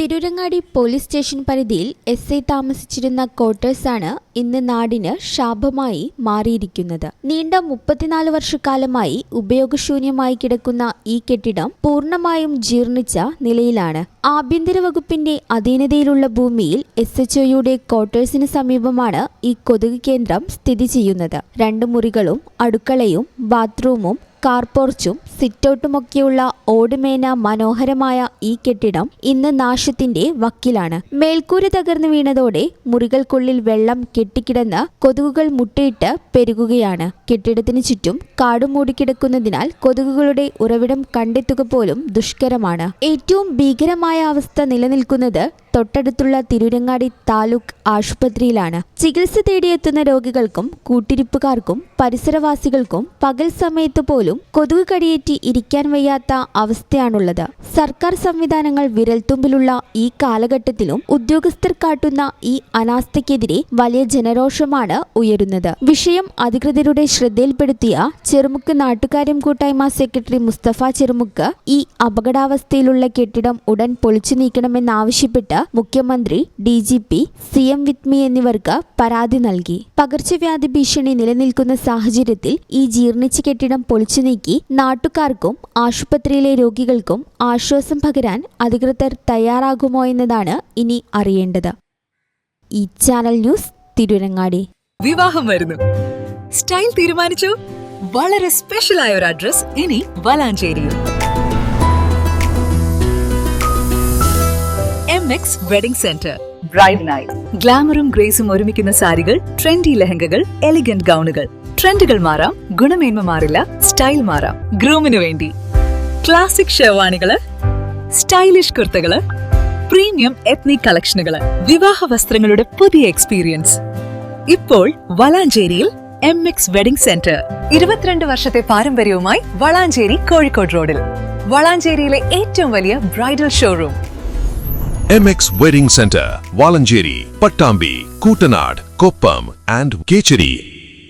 Tirurangadi police station പരിധിയിൽ S I താമസിച്ചിരുന്ന ക്വാർട്ടേഴ്സാണ് ഇന്ന് നാടിന് ശാപമായി മാറിയിരിക്കുന്നത്. നീണ്ട മുപ്പത്തിനാല് വർഷക്കാലമായി ഉപയോഗശൂന്യമായി കിടക്കുന്ന ഈ കെട്ടിടം പൂർണമായും ജീർണിച്ച നിലയിലാണ്. ആഭ്യന്തര വകുപ്പിന്റെ അധീനതയിലുള്ള ഭൂമിയിൽ എസ് എച്ച് ഒയുടെ ക്വാർട്ടേഴ്സിന് സമീപമാണ് ഈ കൊതുക് കേന്ദ്രം സ്ഥിതി ചെയ്യുന്നത്. രണ്ട് മുറികളും അടുക്കളയും ബാത്റൂമും കാർപോർച്ചും സിറ്റൗട്ടുമൊക്കെയുള്ള ഓടുമേന മനോഹരമായ ഈ കെട്ടിടം ഇന്ന് നാശത്തിന്റെ വക്കിലാണ്. മേൽക്കൂര തകർന്നു വീണതോടെ മുറികൾക്കുള്ളിൽ വെള്ളം കെട്ടിക്കിടന്ന് കൊതുകുകൾ മുട്ടയിട്ട് പെരുകുകയാണ്. കെട്ടിടത്തിന് ചുറ്റും കാട് മൂടിക്കിടക്കുന്നതിനാൽ കൊതുകുകളുടെ ഉറവിടം കണ്ടെത്തുക പോലും ദുഷ്കരമാണ്. ഏറ്റവും ഭീകരമായ അവസ്ഥ നിലനിൽക്കുന്നത് തൊട്ടടുത്തുള്ള തിരുരങ്ങാടി താലൂക്ക് ആശുപത്രിയിലാണ്. ചികിത്സ തേടിയെത്തുന്ന രോഗികൾക്കും കൂട്ടിരിപ്പുകാർക്കും പരിസരവാസികൾക്കും പകൽ സമയത്ത് പോലും കൊതുക് കടിയേറ്റി ഇരിക്കാൻ വയ്യാത്ത അവസ്ഥയാണുള്ളത്. സർക്കാർ സംവിധാനങ്ങൾ വിരൽത്തുമ്പിലുള്ള ഈ കാലഘട്ടത്തിലും ഉദ്യോഗസ്ഥർ കാട്ടുന്ന ഈ അനാസ്ഥയ്ക്കെതിരെ വലിയ ജനരോഷമാണ് ഉയരുന്നത്. വിഷയം അധികൃതരുടെ ശ്രദ്ധയിൽപ്പെടുത്തിയ ചെറുമുക്ക് നാട്ടുകാര്യം കൂട്ടായ്മ സെക്രട്ടറി മുസ്തഫ ചെറുമുക്ക് ഈ അപകടാവസ്ഥയിലുള്ള കെട്ടിടം ഉടൻ പൊളിച്ചു നീക്കണമെന്നാവശ്യപ്പെട്ട് മുഖ്യമന്ത്രി D G P C M വിത്മി എന്നിവർക്ക് പരാതി നൽകി. പകർച്ചവ്യാധി ഭീഷണി നിലനിൽക്കുന്ന സാഹചര്യത്തിൽ ഈ ജീർണിച്ച കെട്ടിടം പൊളിച്ചു നീക്കി നാട്ടുകാർക്കും ആശുപത്രിയിലെ രോഗികൾക്കും ആശ്വാസം പകരാൻ അധികൃതർ തയ്യാറാകുമോ എന്നതാണ് ഇനി അറിയേണ്ടത്. ഈ ചാനൽ ന്യൂസ് തിരുരങ്ങാടി. വിവാഹം വരുന്നു. സ്റ്റൈൽ തീരുമാനിച്ചു. വളരെ സ്പെഷ്യൽ ആയ ഒരു അഡ്രസ് ഇനി വളാഞ്ചേരിയിൽ. X wedding centre bride night ഗ്ലാമറും ഗ്രേസും ഒരുമിക്കുന്ന സാരികൾ ട്രെൻഡി ലെഹങ്കകൾ എലിഗന്റ് ഗൗണുകൾ. ട്രെൻഡുകൾ മാറാം ഗുണമേന്മ മാറില്ല സ്റ്റൈൽ മാറാം. ഗ്രൂമിനു വേണ്ടി. ക്ലാസിക് ഷെർവാണികൾ സ്റ്റൈലിഷ് കുർത്തകൾ പ്രീമിയം എത്നിക് കളക്ഷനുകൾ വിവാഹ വസ്ത്രങ്ങളുടെ പുതിയ എക്സ്പീരിയൻസ് ഇപ്പോൾ വലാഞ്ചേരിയിൽ എം എക്സ് വെഡിംഗ് സെന്റർ ഇരുപത്തിരണ്ട് വർഷത്തെ പാരമ്പര്യവുമായി വളാഞ്ചേരി കോഴിക്കോട് റോഡിൽ. വളാഞ്ചേരിയിലെ ഏറ്റവും വലിയ bridal showroom. MX Wedding Center, Valanjiri, Pattambi, Kutanad, Koppam, and Kecheri.